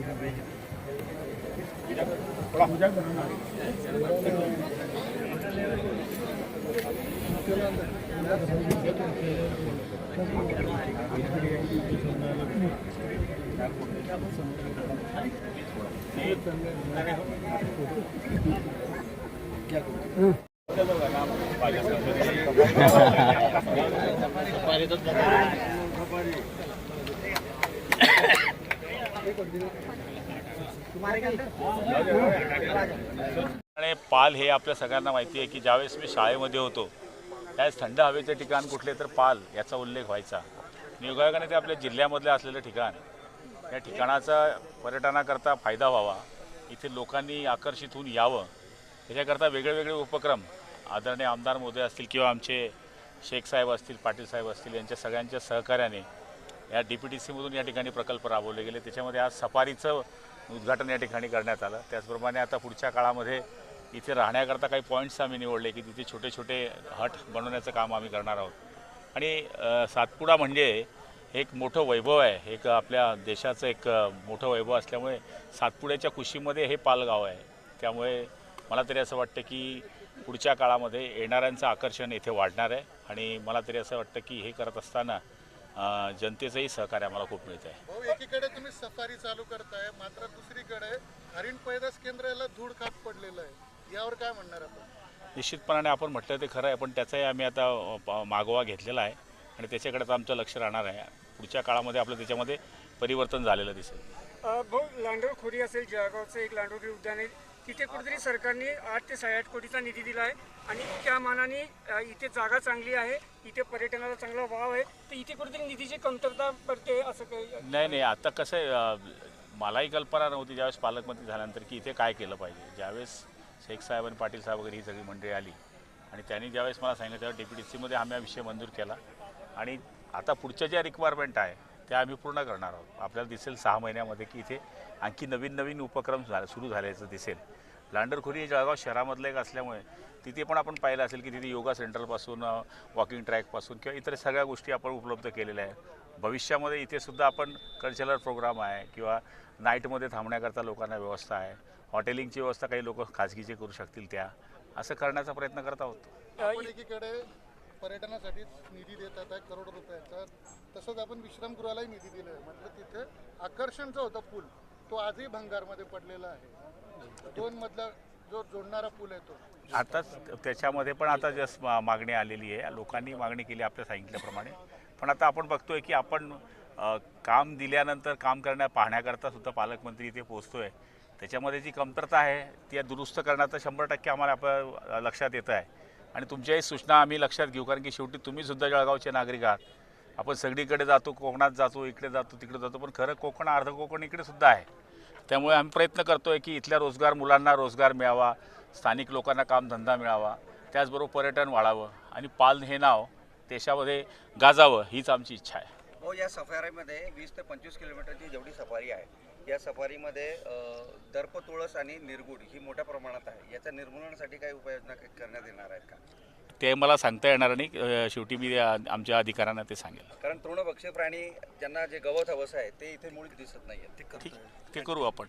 Thank. आणि पाल हे आपल्या सगळ्यांना माहिती आहे की ज्यावेळेस मी शाळेमध्ये होतो त्यावेळेस थंड हवेचे ठिकाण कुठले तर पाल याचा उल्लेख व्हायचा. योगायोगाने ते आपल्या जिल्ह्यामधले असलेलं ठिकाण या ठिकाणाचा पर्यटनाकरता फायदा व्हावा इथे लोकांनी आकर्षित होऊन यावं त्याच्याकरता वेगळे वेगळे उपक्रम आदरणीय आमदार मोदय असतील किंवा आमचे शेख साहेब असतील पाटील साहेब असतील यांच्या सगळ्यांच्या सहकार्याने या डी पी टी सीमधून या ठिकाणी प्रकल्प राबवले गेले. त्याच्यामध्ये आज सफारीचं उद्घाटन या ठिकाणी करण्यात आलं. त्याचप्रमाणे आता पुढच्या काळामध्ये इथे राहण्याकरता काही पॉईंट्स आम्ही निवडले की तिथे छोटे छोटे हट बनवण्याचं काम आम्ही करणार आहोत. आणि सातपुडा म्हणजे एक मोठं वैभव आहे. एक आपल्या देशाचं एक मोठं वैभव असल्यामुळे सातपुड्याच्या कुशीमध्ये हे पालगाव आहे. त्यामुळे मला तरी असं वाटतं की पुढच्या काळामध्ये येणाऱ्यांचं आकर्षण इथे वाढणार आहे. आणि मला तरी असं वाटतं की हे करत असताना जनतेचंही सहकार्य आम्हाला खूप मिळतं आहे एकीकडे तुम्ही सफारी चालू करताय मात्र दुसरीकडे हरिण पैदास केंद्र याला धूळ खात पडलेलं आहे. यावर काय म्हणणार आपण? निश्चितपणाने आपण म्हटलं ते खरं आहे पण त्याचाही आम्ही आता मागोवा घेतलेला आहे. आणि त्याच्याकडेच आमचं लक्ष राहणार आहे. पुढच्या काळामध्ये आपलं त्याच्यामध्ये परिवर्तन झालेलं दिसेल. अ, भाऊ लांडोरखोरी असेल जळगावचं एक लांडोरी उद्यान आहे. तिथे कुठेतरी सरकारने आठ ते साडेआठ कोटीचा निधी दिला आहे. आणि त्या मानाने इथे जागा चांगली आहे. इथे पर्यटनाला चांगला वाव आहे. तर इथे कुठेतरी निधीची कमतरता पडते असं काही? नाही नाही. आता कसं आहे मलाही कल्पना नव्हती ज्यावेळेस पालकमंत्री झाल्यानंतर की इथे काय केलं पाहिजे. ज्यावेळेस शेख साहेब आणि पाटील साहेब वगैरे ही सगळी मंडळी आली आणि त्यांनी ज्यावेळेस मला सांगितलं त्यावेळेस डी पी डी सीमध्ये आम्ही हा विषय मंजूर केला. आणि आता पुढच्या ज्या रिक्वायरमेंट आहे त्या आम्ही पूर्ण करणार आहोत. आपल्याला दिसेल सहा महिन्यामध्ये की इथे आणखी नवीन नवीन उपक्रम झाले सुरू झाल्याचं दिसेल. लांडरखोरी हे जळगाव शहरामधलं एक असल्यामुळे तिथे पण आपण पाहिलं असेल की तिथे योगा सेंटरपासून वॉकिंग ट्रॅकपासून किंवा इतर सगळ्या गोष्टी आपण उपलब्ध केलेल्या आहे भविष्यामध्ये इथे सुद्धा आपण कल्चरल प्रोग्राम आहे किंवा नाईटमध्ये थांबण्याकरता लोकांना व्यवस्था आहे. हॉटेलिंगची व्यवस्था काही लोक खाजगीचे करू शकतील त्या. असं करण्याचा प्रयत्न करत आहोत. पर्यटनासाठीच पर्यटनासाठी निधी देतात आहे करोड रुपयाचा तसंच आपण विश्रामगृहालाही निधी दिला आहे. म्हटलं तिथे आकर्षण जो होता पूल. तो आजही भंगारमध्ये पडलेला आहे. दोन मधला जो जोडणारा पूल आहे तो. आताच त्याच्यामध्ये पण आता जस्ट मागणी आलेली आहे. लोकांनी मागणी केली आपल्या सांगितल्याप्रमाणे. पण आता आपण बघतोय की आपण काम दिल्यानंतर काम करण्या पाहण्याकरता सुद्धा पालकमंत्री इथे पोहोचतोय. त्याच्यामध्ये जी कमतरता आहे ती दुरुस्त करण्याचं शंभर टक्के आम्हाला आपल्या लक्षात येतं आहे. आणि तुमच्याही सूचना आम्ही लक्षात घेऊ कारण की शेवटी तुम्हीसुद्धा जळगावचे नागरिक आहात. आपण सगळीकडे जातो कोकणात जातो इकडे जातो तिकडे जातो पण खरं कोकण अर्ध कोकण इकडे सुद्धा आहे. त्यामुळे आम्ही प्रयत्न करतो आहे की इथल्या रोजगार मुलांना रोजगार मिळावा स्थानिक लोकांना कामधंदा मिळावा त्याचबरोबर पर्यटन वाढावं आणि पाल हे नाव देशामध्ये गाजावं हीच आमची इच्छा आहे. हो या सफारीमध्ये वीस ते पंचवीस किलोमीटरची जेवढी सफारी आहे या सफारीमध्ये दर्प तुळस आणि निरगुड ही मोठ्या प्रमाणात आहे. याच्या निर्मूलनासाठी काही उपाययोजना करण्यात येणार आहेत का? ते मला सांगता येणार नाही. शेवटी मी आमच्या अधिकाऱ्यांना ते सांगेल. कारण तृणभक्षी प्राणी ज्यांना जे गवत हवस आहे ते इथे मुळीच दिसत नाहीये ठीक ते करू आपण.